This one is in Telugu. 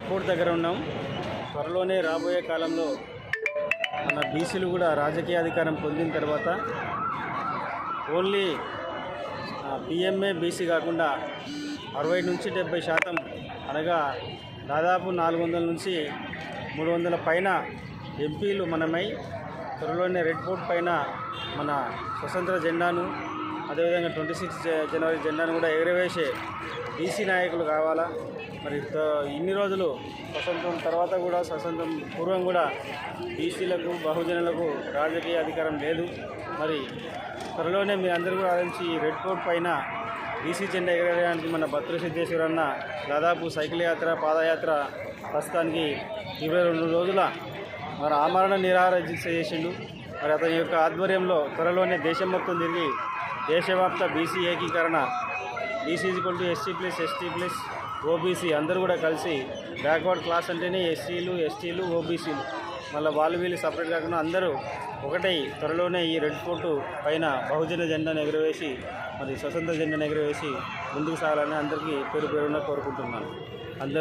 ఎయిర్పోర్ట్ దగ్గర ఉన్నాం. త్వరలోనే రాబోయే కాలంలో మన బీసీలు కూడా రాజకీయ అధికారం పొందిన తర్వాత ఓన్లీ పిఎంఏ బీసీ కాకుండా అరవై నుంచి డెబ్బై శాతం అనగా దాదాపు నాలుగు వందల నుంచి మూడు వందల పైన ఎంపీలు మనమై త్వరలోనే రెడ్ ఫోర్ట్ పైన మన స్వతంత్ర జెండాను అదేవిధంగా ట్వంటీ సిక్స్ జనవరి జెండాను కూడా ఎగరవేసే బీసీ నాయకులు కావాలా? మరి త- ఇన్ని రోజులు స్వతంత్రం తర్వాత కూడా స్వతంత్రం పూర్వం కూడా బీసీలకు బహుజనులకు రాజకీయ అధికారం లేదు. మరి త్వరలోనే మీ అందరూ కూడా ఆలోచించి రెడ్ కోట్ పైన బీసీ జెండా ఎగరవేయడానికి మన భద్ర సిద్ధేశ్వర అన్న దాదాపు సైకిల్ యాత్ర పాదయాత్ర ప్రస్తుతానికి ఇరవై రెండు రోజుల మరి ఆమరణ నిరాహార దీక్ష చేసిండు. మరి అతని యొక్క ఆధ్వర్యంలో త్వరలోనే దేశం మొత్తం తిరిగి దేశవ్యాప్త బీసీ ఏకీకరణ BC equal to SC plus ST plus OBC అందరూ కూడా కలిసి బ్యాక్వర్డ్ క్లాస్ అంటేనే ఎస్సీలు ఎస్టీలు ఓబీసీలు. మళ్ళీ వాళ్ళు వీళ్ళు సపరేట్ కాకుండా అందరూ ఒకటై త్వరలోనే ఈ రెడ్ ఫోర్టు పైన బహుజన జెండాను ఎగురవేసి మరి స్వతంత్ర జెండాను ఎగురవేసి ముందుకు సాగాలని అందరికీ పేరు పేరున కోరుకుంటున్నాను. అందరూ